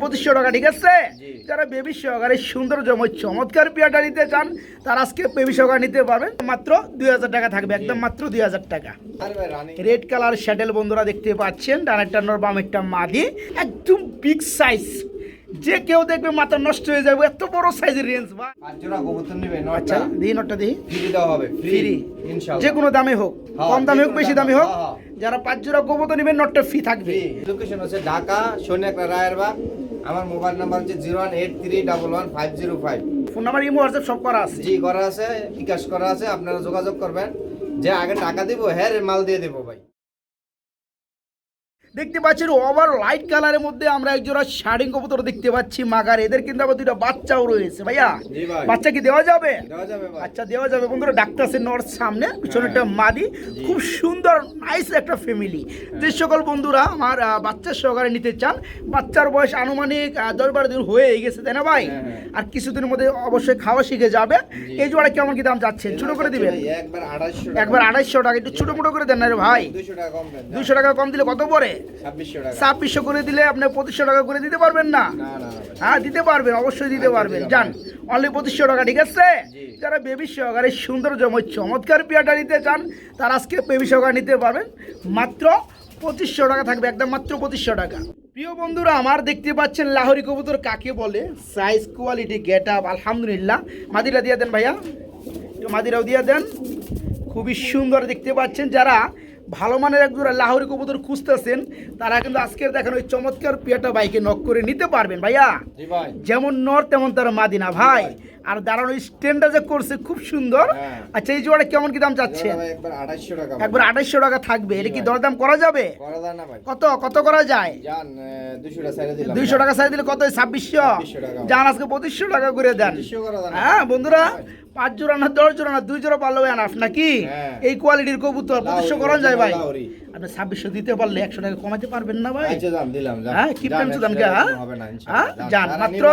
পঁচিশশো টাকা ঠিক আছে? যারা বেবি সহকারে সুন্দর জময় চমৎকার পিয়াটা নিতে চান তারা আজকে বেবি সহকারে নিতে পারবেন। মাত্র দুই হাজার টাকা থাকবে একদম মাত্র দুই হাজার টাকা। রেড কালার শ্যাডেল বন্ধুরা দেখতে পাচ্ছেন ডানেরটা নর বামেরটা মাদি। একদম বিগ সাইজ যে কেউ দেখবে মাথা নষ্ট হয়ে যাবে এত বড় সাইজের রেঞ্জ বা পাঁচ জোড়া কবুতর নেবে আচ্ছা নটা দিই নটটা দিই। ফ্রি দেওয়া হবে ফ্রি যে কোনো দামে হোক হ্যাঁ, কম দামে হোক বেশি দামে, হোক হ্যাঁ, যারা পাঁচ জোড়া গোবতো নেবেন নটটা ফ্রি থাকবে। লোকেশন হচ্ছে ঢাকা সোনিয়াকড়া রায়েরবাগ আমার মোবাইল নাম্বার হচ্ছে zero one eight three double one five zero five. Phone number imo WhatsApp সব করা আছে। জি করা আছে বিকাশ করা আছে আপনারা যোগাযোগ করবেন। যে আগে টাকা দিব হ্যাঁ রে, মাল দিয়ে দেবো ভাই। দেখতে পাচ্ছেন ওভার লাইট কালারের মধ্যে আমরা একজোড়া শাড়িং কবুতর দেখতে পাচ্ছি মাগার। এদের কিন্তু আবার দুইটা বাচ্চাও রয়েছে। ভাইয়া বাচ্চা কি দেওয়া যাবে? আচ্ছা দেওয়া যাবে। বন্ধুরা ডাক্তার আছে নর সামনে পিছনে একটা মাদি। খুব সুন্দর নাইস একটা ফ্যামিলি যে সকল বন্ধুরা আমার বাচ্চার সহকারে নিতে চান বাচ্চার বয়স আনুমানিক দশ বারো দিন হয়ে গেছে তাই না ভাই? হ্যাঁ, হ্যাঁ। আর কিছুদিনের মধ্যে অবশ্যই খাওয়া শিখে যাবে। এই জোড়া কেমন কি দাম যাচ্ছে? ছোট করে দিবেন? একবার আড়াইশো টাকা। একটু ছোট মোটো করে দেন না রে ভাই। দুশো টাকা কম দেন। দুইশো টাকা কম দিলে কত পড়ে? ছাব্বিশশো করে দিলে আপনি পঁচিশশো টাকা করে দিতে পারবেন না। হ্যাঁ দিতে পারবেন অবশ্যই দিতে পারবেন। যান অনলি পঁচিশশো টাকা ঠিক আছে? যারা বেবি সহকারে সুন্দর জময় চমৎকার পিয়াটা নিতে চান তারা আজকে বেবি সহকারে নিতে পারবেন। মাত্র পঁচিশশো টাকা থাকবে একদম মাত্র পঁচিশশো টাকা। প্রিয় বন্ধুরা আমার দেখতে পাচ্ছেন লাহোরি কবুতর কাকে বলে? সাইজ কোয়ালিটি গেট আপ আলহামদুলিল্লাহ। মাদিরা দিয়ে দেন ভাইয়া। একটু মাদিরাও দিয়ে দেন। খুবই সুন্দর দেখতে পাচ্ছেন যারা ভালো মানের এক জোড়া লাহোরি কবুতর খুঁজতেছেন তারা কিন্তু আজকের দেখেন ওই চমৎকার পিয়াটা বাইকে নক করে নিতে পারবেন। ভাইয়া যেমন নর তেমন তার মাদিনা ভাই। আর দাঁড়ানো স্ট্যান্ডটা যে করছে খুব সুন্দর। হ্যাঁ। আচ্ছা এই জোড়া কেমন কি দাম ভাই একবার আড়াইশো টাকা আঠাইশশো টাকা থাকবে। এটা কি দরদাম করা যাবে? কত কত করা যায়? দুইশো টাকা সাইজ দিলে কত? ছাব্বিশশো? 2600 যান আজকে পঁচিশশো টাকা করে দেন। হ্যাঁ বন্ধুরা পাঁচ জোড়া না দশ জোড়া না দুই জোড়া পারলেও এনাফ নাকি হ্যাঁ। এই কোয়ালিটির কবুতর পঁচিশশো করা যায় ভাই আপনি ছাব্বিশশো দিতে পারলে একশো টাকা কমাতে পারবেন না ভাই আচ্ছা দিলাম হ্যাঁ, কি হ্যাঁ? ইনশাআল্লাহ। যান, মাত্র-।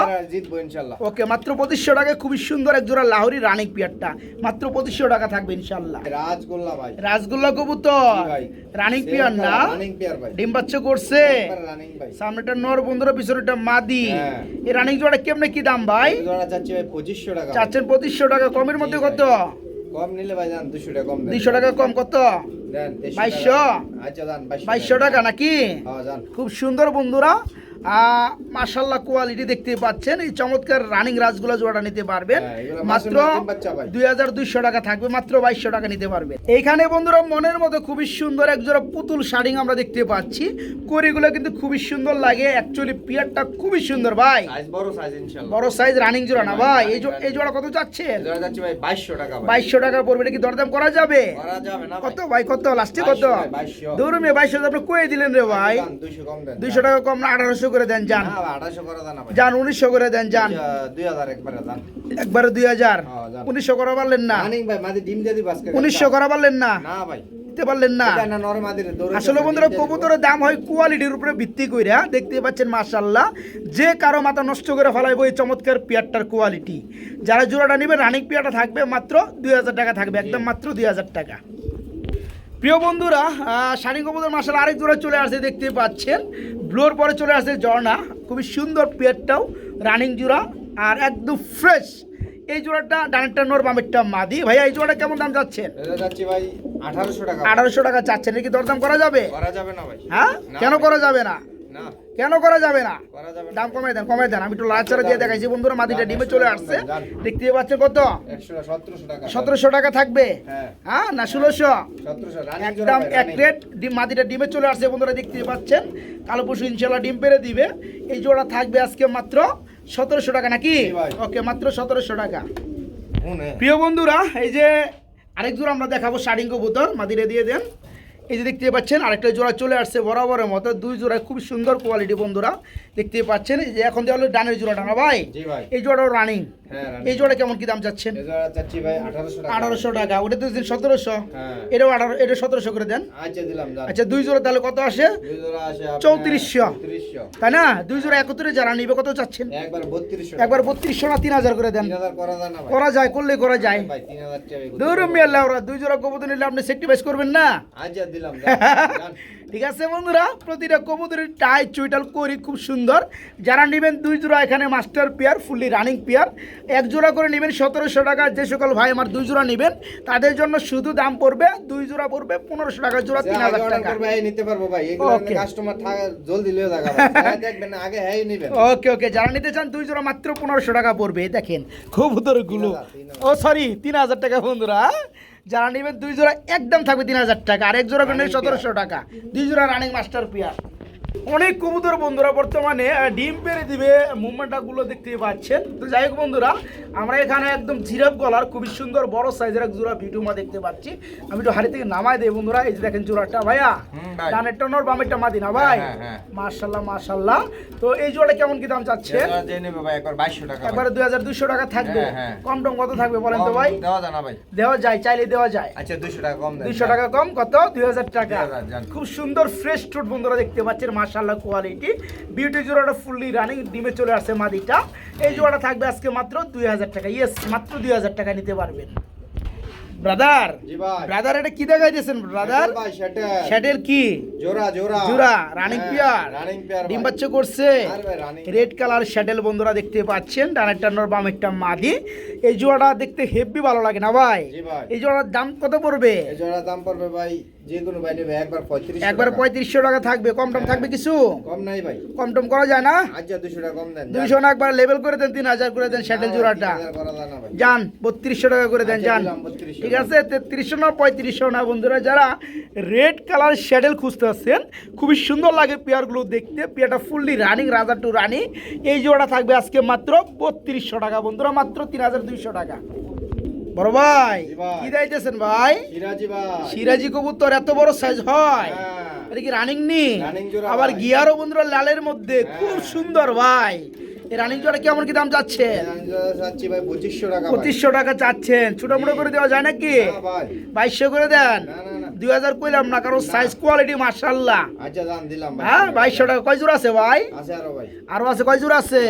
ওকে মাত্র পঁচিশশো টাকায় খুবই সুন্দর এক জোড়া লাহোরি রানিক পিয়ারটা মাত্র পঁচিশশো টাকা থাকবে ইনশাল্লাহ রাজগোল্লা ভাই রাসগোল্লা কবুতর জি ভাই। রানিং পিয়ার না। ডিম বাচ্চা করছে। সামনেটা নর বন্ধুরা পিছনেটা মাদি হ্যাঁ। এই রানিং জোড়া কেমনে কি দাম ভাই এই জোড়া চাচ্ছি ভাই 2500 টাকা ভাই। চাচ্ছেন পঁচিশশো টাকা কমের মধ্যে কত কম নিলে ভাই জান 200 টাকা কম দেন। দুইশো টাকা কম কত দেন 2300 বাইশশো? টাকা। আচ্ছা দেন 2200 বাইশশো টাকা নাকি হ্যাঁ জান খুব সুন্দর বন্ধুরা মাশাল্লাহ কোয়ালিটি দেখতে পাচ্ছেন। এই চমৎকার রানিং রাজগুলা জোড়া নিতে পারবেন। হ্যাঁ, মাত্র। দুই হাজার দুইশো টাকা থাকবে মাত্র বাইশশো টাকা নিতে পারবেন। এইখানে বন্ধুরা মনের মতো খুবই সুন্দর এক জোড়া পুতুল শাড়িং আমরা দেখতে পাচ্ছি। করিগুলো কিন্তু খুবই সুন্দর লাগে। অ্যাকচুয়ালি পিয়ারটা খুবই সুন্দর ভাই। বড় সাইজ রানিং জোড়া না ভাই। এই জোড়া কত চাচ্ছেন? এই জোড়া চাচ্ছি ভাই 2200 টাকা বাইশশো টাকা পড়বে এটা কি দরদাম করা যাবে? কত ভাই কত? লাস্টে কত? 2200 ভাই, 2200 দৌড় মেয়ে বাইশশো আপনি কয়ে দিলেন রে ভাই। যান 200 কম দেন। দুইশো টাকা কম না আঠারোশো করে দেন যান না ভাই, 2800 করা যায় না ভাই যান উনিশশো করে দেন যান 2000 একবারে দুই হাজার। হ্যাঁ, উনিশশো করা পারলেন না। উনিশশো করা পারলেন না। ভাই। পারলেন আসলে বন্ধুরা কবুতরের দাম হয় কোয়ালিটির উপরে ভিত্তি কইরা দেখতে পাচ্ছেন মাশাল্লাহ যে কারও মাথা নষ্ট করে ফেলাইবো এই চমৎকার পেয়ারটার কোয়ালিটি যারা জোড়াটা নিবে রানিং পেয়ারটা থাকবে মাত্র দুই হাজার টাকা থাকবে একদম মাত্র দুই হাজার টাকা। প্রিয় বন্ধুরা কবুতর মাসাল আরেক জোড়া চলে আসছে দেখতে পাচ্ছেন। ব্লোর পরে চলে আসে ঝর্ণা। খুবই সুন্দর পেয়ারটাও রানিং জোড়া আর একদম ফ্রেশ। এই জোড়াটা ডানেরটা নোর বামেরটা মাদি। ভাই এই জোড়াটা কেমন দাম যাচ্ছে আঠারোশো ভাই 1800 টাকা। আঠারোশো টাকা চাচ্ছেন নাকি কি দরদাম করা যাবে? করা যাবে না ভাই। হ্যাঁ? কেন করা যাবে না? কেন করা যাবে না? দাম কমাই দেন কমাই দেন। আমি একটু লাচারা দিয়ে দেখাইছি বন্ধুরা মাটিটা ডিমে চলে আসছে। দেখতে পাচ্ছেন কত? 100 1700 টাকা। সতেরোশো টাকা থাকবে? হ্যাঁ। হ্যাঁ না ষোলোশো? একদম এক রেট ডিম মাটিটা ডিমে চলে আসছে বন্ধুরা দেখতে পাচ্ছেন। কালো পশু ইনশাল্লাহ ডিম পেরে দিবে। এই জোড়া থাকবে আজকে মাত্র সতেরোশো টাকা নাকি? ওকে মাত্র সতেরোশো টাকা। প্রিয় বন্ধুরা এই যে আরেক জোড়া আমরা দেখাবো শাড়িং কবুতর মাদিরে দিয়ে দেন। এই যে দেখতে পাচ্ছেন, আরেকটা জোড়া চলে আসছে বরাবরের মতো। দুই জোড়া খুব সুন্দর কোয়ালিটি বন্ধুরা। দেখতে পাচ্ছেন যে এখন দেওয়া হলো ডানের জোড়াটা না ভাই? এই জোড়াও রানিং হ্যাঁ এই জোড়া কেমন কি দাম চাচ্ছেন? এই জোড়া চাচ্ছি ভাই 1800 টাকা। আঠারোশো টাকা ওটা তো সতেরোশো। হ্যাঁ। এটাও আঠারো এটা সতেরোশো করে দেন। আচ্ছা আচ্ছা দুই জোড়া তাহলে কত আসে? দুই জোড়া আসে আপনার 3400 3400 তাই না? দুই জোড়া একত্রে যারা নিবে কত চাচ্ছেন? একবার বত্রিশশো না তিন হাজার করে দেন। করা যায় না করা যায় করলে করা যায়। ভাই 3000 টাকা। দৌড় মিয়াল্লা ওরা দুই জোড়া কবুতর নিলে আপনি সেক্টিভাইজ করবেন না? আচ্ছা দিলাম। ঠিক আছে বন্ধুরা? প্রতিটা কবুতরের টাই চুইটাল করি খুব সুন্দর। যারা নেবেন দুই জোড়া এখানে master pair fully running pair এক জোড়া করে নেবেন সতেরোশো টাকা। যে সকল ভাই আমার দুই জোড়া নেবেন তাদের জন্য শুধু দাম পড়বে দুই জোড়া পড়বে পনেরোশো টাকা জোড়া তিন হাজার টাকা। নিতে পারব ভাই। কাস্টমার জলদি লিয়ে থাকা ভাই দেখবেন আগে হ্যাঁ ওকে ওকে যারা নিতে চান দুই জোড়া মাত্র পনেরোশো টাকা পড়বে। দেখেন কবুতরগুলো। ও সরি তিন হাজার টাকা বন্ধুরা। যারা নেবেন দুই জোড়া একদম থাকবে তিন হাজার টাকা। আর এক জোড়া করে সতেরোশো টাকা। দুই জোড়া রানিং মাস্টার পিয়ার অনেক কবুতর বন্ধুরা বর্তমানে ডিম পেরে দিবে মুভমেন্টগুলো দেখতে পাচ্ছেন। তো যাই হোক বন্ধুরা আমরা এখানে একদম জিরাফ গলার খুবই সুন্দর বড় সাইজের এক জোড়া ভিডিওমা দেখতে পাচ্ছি। আমি একটু হাড়ি থেকে নামাই দেই বন্ধুরা এই যে দেখেন জোড়াটা ভাইয়া। হুম, ভাই। ডানেরটা নর বামেরটা মাদি না ভাই? হ্যাঁ, হ্যাঁ। মার্শাল্লাহ মার্শাল্লাহ তো এই জোড়া কেমন কি দাম চাচ্ছে? একবার 2200 টাকা ভাই। একবারে দুই হাজার দুইশো টাকা থাকবে। হ্যাঁ, হ্যাঁ। কম টম কত থাকবে বলেন তো ভাই? দেওয়া যায় না ভাই। দেওয়া যায় চাইলে দেওয়া যায়। আচ্ছা 200 টাকা কম দুইশো টাকা কম কত? দুই হাজার টাকা। খুব সুন্দর ফ্রেশ টুট বন্ধুরা দেখতে পাচ্ছেন মার্শাল্লাহ কোয়ালিটি বিউটি জোড়াটা ফুললি রানিং ডিমে চলে আসছে মাদিটা। এই জোড়াটা থাকবে আজকে মাত্র দুই হাজার টাকা। ইয়েস মাত্র দুই হাজার টাকা নিতে পারবেন। ব্রাদার ব্রাদার এটা কি দেখাই দিয়েছেন ব্রাদার শ্যাটেল কি? জোড়া জোড়া। জোড়া রানিং হ্যাঁ, পিয়ার ডিম বাচ্চা করছে। রেড কালার শ্যাডেল বন্ধুরা দেখতে পাচ্ছেন। বামেরটা মাদি। এই জোড়াটা দেখতে হেভি ভালো লাগে না ভাই? ভাই। এই জোড়ার দাম কত পড়বে? এই জোড়ার দাম পড়বে ভাই যে কোনো ভাই একবার 35 একবার পঁয়ত্রিশশো টাকা থাকবে কম টম হ্যাঁ। থাকবে কিছু? কম নাই ভাই। কম টম করা যায় না? আচ্ছা 200 টাকা কম দেন দুইশো না একবার লেভেল করে দেন তিন হাজার করে দেন শ্যাডেল জোড়াটা। যান বত্রিশশো টাকা করে দেন যান। ঠিক আছে তেত্রিশশো না পঁয়ত্রিশশো না বন্ধুরা যারা রেড কালার শ্যাডেল খুঁজতে খুবই সুন্দর লাগে পেয়ারগুলো দেখতে। পেয়ারটা ফুললি রানিং রাজা টু রানি। এই জোড়া থাকবে আজকে মাত্র বত্রিশশো টাকা বন্ধুরা মাত্র তিন হাজার দুইশো টাকা। বড় ভাই কি দিতেছেন ভাই? সিরাজি কবুতর এত বড় সাইজ হয়। হ্যাঁ। এটা কি রানিং নি আবার গিয়ারও বন্ধুরা লালের মধ্যে হ্যাঁ। খুব সুন্দর ভাই। এই রানিং জোড়া কেমন কি দাম চাচ্ছে আমি চাচ্ছি ভাই 2500 টাকা ভাই। পঁচিশশো টাকা চাচ্ছেন। ছোট মোটো করে দেওয়া যায় নাকি? বাইশশো করে দেন। দুই হাজার কইলাম না কারণ সাইজ কোয়ালিটি মার্শাল্লাহ হ্যাঁ বাইশশো টাকা। কয় জোড়া আছে ভাই? আরও আছে কয় জোড়া আছে?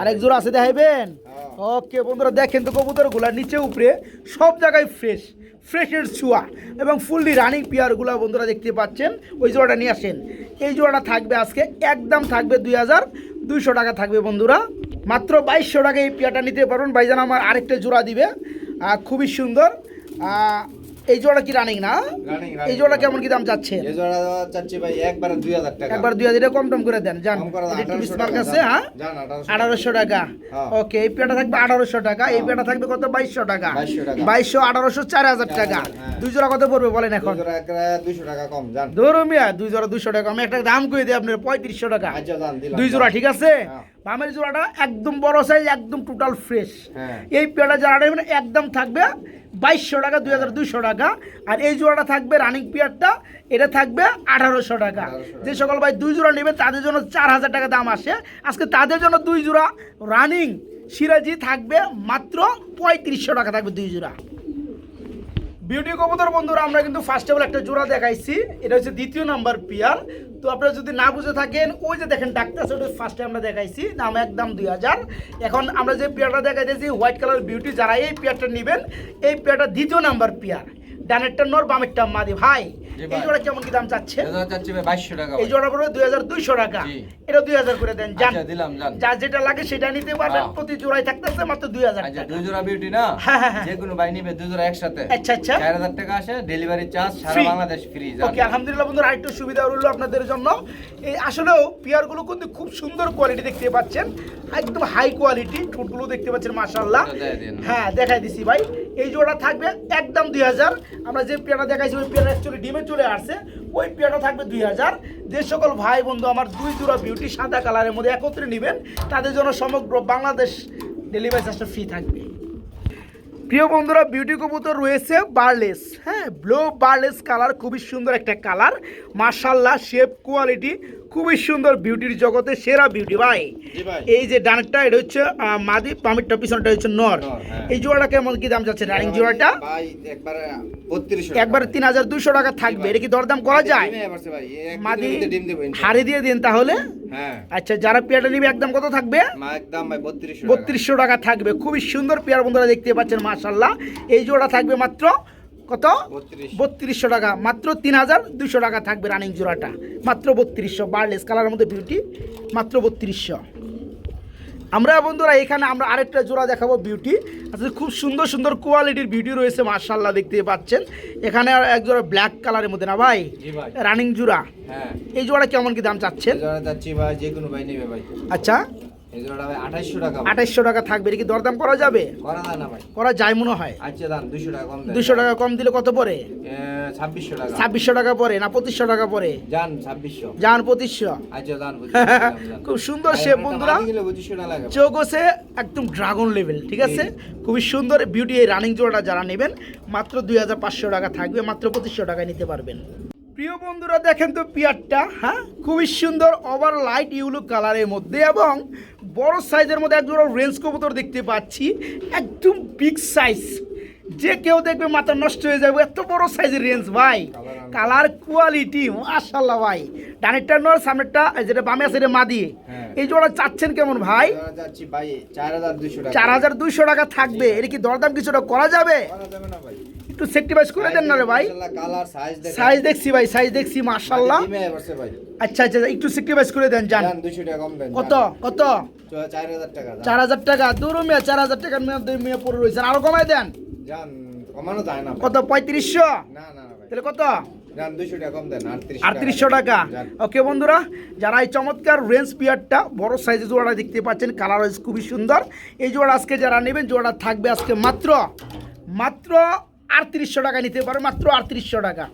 আরেক জোড়া আছে দেখাইবেন? হ্যাঁ। ওকে বন্ধুরা, দেখেন তো কবুতরগুলা নিচে, উপরে, সব জায়গায় ফ্রেশ ফ্রেশের ছোঁয়া। এবং ফুললি রানিং পেয়ারগুলো বন্ধুরা দেখতে পাচ্ছেন, ওই জোড়াটা নিয়ে আসেন। এই জোড়াটা থাকবে আজকে, একদম থাকবে দুই হাজার দুইশো টাকা থাকবে বন্ধুরা। মাত্র বাইশশো টাকা এই পেয়ারটা নিতে পারবেন ভাইজান আমার আরেকটা জোড়া দিবে। খুবই সুন্দর। এই জোড়া কি রানিং না? এই জোড়া কেমন কি দাম চাচ্ছেন এই জোড়া চাচ্ছি ভাই একবারে 2000 টাকা। একবার দুই হাজার কম টম করে দেন করে একটু 1800 বিসমার্ক টাকা। আছে হ্যাঁ? জান 1800 আঠারোশো টাকা। হ্যাঁ। ওকে এই পেটা থাকবে আঠারোশো টাকা এই হ্যাঁ। পেটা থাকবে কত? বাইশশো টাকা। 2200 টাকা। বাইশশো আঠারোশো চার হাজার চার টাকা। হ্যাঁ। দুই জোড়া কত পড়বে বলেন এখন? দুই জোড়া একবারে 200 টাকা কম জান ধরো মিয়া দুই জোড়া দুশো টাকা। আমি একটা দাম কই দিই আপনার? পঁয়ত্রিশশো টাকা। আচ্ছা জান দিলাম দুই জোড়া ঠিক আছে। বামের জোড়াটা একদম বড় সাইজ একদম টোটাল ফ্রেশ হ্যাঁ। এই পেয়ারটা যারা নেবেন একদম থাকবে বাইশশো টাকা দুই হাজার দুইশো টাকা। আর এই জোড়াটা থাকবে রানিং পেয়ারটা এটা থাকবে আঠারোশো টাকা। যে সকল ভাই দুই জোড়া নেবে তাদের জন্য চার হাজার টাকা দাম আসে। আজকে তাদের জন্য দুই জোড়া রানিং সিরাজি থাকবে মাত্র পঁয়ত্রিশশো টাকা থাকবে দুই জোড়া। বিউটি কবুতর বন্ধুরা, আমরা কিন্তু ফার্স্ট অফ একটা জোড়া দেখাইছি। এটা হচ্ছে দ্বিতীয় নাম্বার পিয়ার তো আপনারা যদি না বুঝে থাকেন, ওই যে দেখেন, ডাক্তার ওটা ফার্স্টে আমরা দেখাইছি, দাম একদম দুই হাজার। এখন আমরা যে পেয়ারটা দেখাইতেছি হোয়াইট কালার বিউটি যারা এই পেয়ারটা নেবেন, এই পেয়ারটা দ্বিতীয় নাম্বার পেয়ার ডানেরটা নর বামেরটা মাদি ভাই। এই জোড়া কেমন কি দাম চাচ্ছে? এই জোড়া চাচ্ছি ভাই 2200 টাকা এই জোড়া পড়বে দুই হাজার দুইশো টাকা। এটা দুই হাজার করে দেন যান। আচ্ছা দিলাম যা যেটা লাগে সেটা নিতে পারবেন হ্যাঁ। প্রতি জোড়ায় থাকতেছে মাত্র দুই হাজার আচ্ছা দুই জোড়া বিউটি না? হ্যাঁ, হ্যাঁ। যে কোনো ভাই নিবে দুই জোড়া একসাথে। আচ্ছা আচ্ছা। 4000 টাকা আসে ডেলিভারি চার্জ সারা বাংলাদেশ ফ্রি ওকে আলহামদুলিল্লাহ বন্ধুরা আরেকটু সুবিধা রইল আপনাদের জন্য। এই আসলেও পেয়ারগুলো কিন্তু খুব সুন্দর কোয়ালিটি দেখতে পাচ্ছেন। একদম হাই কোয়ালিটি ঠোঁটগুলো দেখতে পাচ্ছেন মাশাল্লাহ দিন। হ্যাঁ দেখাই দিছি ভাই। এই জোড়া থাকবে একদম দুই হাজার। আমরা যে পেয়ারটা দেখাইছি, ওই পেয়ারটা অ্যাকচুয়ালি ডিমে চলে আসছে। ওই পেয়ারটা থাকবে দুই হাজার। যে সকল ভাই বন্ধু, আমার দুই জোড়া বিউটি সাদা কালারের মধ্যে একত্রে নেবেন, তাদের জন্য সমগ্র বাংলাদেশ ডেলিভারি চার্জটা ফ্রি থাকবে। প্রিয় বন্ধুরা বিউটি কবুতর রয়েছে বার্লেস হ্যাঁ ব্লু বার্লেস কালার খুবই সুন্দর একটা কালার মার্শাল্লাহ শেপ কোয়ালিটি খুবই সুন্দর বিউটির জগতে সেরা বিউটি ভাই। এই যে ডানটা এটা হচ্ছে মাদি পামিরটা পিছনটা হচ্ছে নর। হ্যাঁ। এই জোড়াটা কেমন কি দাম যাচ্ছে? রানিং জোড়াটা? ভাই একবারে 3200 একবার তিন হাজার দুইশো টাকা থাকবে। এটা কি দরদাম করা যায়? মাদি। হাড়ি দিয়ে দিন তাহলে? হ্যাঁ। আচ্ছা যারা পেয়ারটা নিবে একদম কত থাকবে? মা একদম ভাই 3200 টাকা। বত্রিশশো টাকা থাকবে। খুবই সুন্দর পেয়ার বন্ধুরা দেখতে পাচ্ছেন মাশাল্লাহ এই জোড়া থাকবে মাত্র কত? বত্রিশশো টাকা। মাত্র তিন হাজার দুশো টাকা থাকবে রানিং জোড়াটা। মাত্র বত্রিশশো। বার্লেস কালারের মধ্যে বিউটি মাত্র বত্রিশশো। আমরা বন্ধুরা এখানে আমরা আরেকটা জোড়া দেখাবো বিউটি আসলে খুব সুন্দর সুন্দর কোয়ালিটির বিউটি রয়েছে মার্শাল্লাহ দেখতে পাচ্ছেন। এখানে এক জোড়া ব্ল্যাক কালারের মধ্যে না ভাই? রানিং জোড়া। হ্যাঁ। এই জোড়া কেমন কি দাম চাচ্ছেন? আচ্ছা। আঠাইশশো টাকা থাকবে কি দরদাম করা যাবে? করা যায় মনে হয়। আচ্ছা দুশো টাকা কম দিলে কত পড়ে? ছাব্বিশশো টাকা। পড়ে না পঁচিশশো টাকা যান পঁচিশশো। আচ্ছা খুব সুন্দর শেপ বন্ধুরা। পঁচিশশো চোখ হচ্ছে একদম ড্রাগন লেভেল ঠিক আছে? খুবই সুন্দর বিউটি এই রানিং জোড়াটা যারা নেবেন মাত্র দুই হাজার পাঁচশো টাকা থাকবে মাত্র পঁচিশশো টাকায় নিতে পারবেন। প্রিয় বন্ধুরা দেখেন তো পিয়ারটা হ্যাঁ? খুবই সুন্দর ওভার লাইট ইউলো কালারের মধ্যে এবং বড় সাইজের মধ্যে একজোড়া রেঞ্জ কবুতর দেখতে পাচ্ছি একদম বিগ সাইজ যে কেউ দেখবে মাথা নষ্ট হয়ে যাবে এত বড় সাইজের রেঞ্জ ভাই। কালার কোয়ালিটি মাশাল্লাহ ভাই। ডানেরটা নয় সামনেরটা যেটা বামে আছে এটা মাদি হ্যাঁ। এই জোড়া চাচ্ছেন কেমন ভাই? জোড়া চার হাজার দুইশো টাকা। থাকবে। এটা কি দরদাম কিছুটা করা যাবে? করা যাবে না ভাই। একটু সেক্টিভাইজ করে দেন না রে ভাই। সাইজ দেখছি ভাই সাইজ দেখছি ভাই। আচ্ছা আচ্ছা একটু সেক্টিভাইজ করে দেন দেন কত কত? চার হাজার টাকা দূর মেয়ে চার হাজার টাকার মেয়ে দুই মেয়ে পড়ে রয়েছেন। আরও কমাই দেন। কমানো যায় না। কত পঁয়ত্রিশশো? না না তাহলে কত? টাকা কম দেন আটত্রিশশো টাকা। ওকে বন্ধুরা যারা এই চমৎকার রেঞ্জ পিয়ারটা বড় সাইজের জোড়াটা দেখতে পাচ্ছেন কালার ওয়াইজ খুবই সুন্দর। এই জোড়া আজকে যারা নেবেন জোড়া থাকবে আজকে মাত্র মাত্র আটত্রিশশো টাকা নিতে পারো মাত্র আটত্রিশশো টাকা।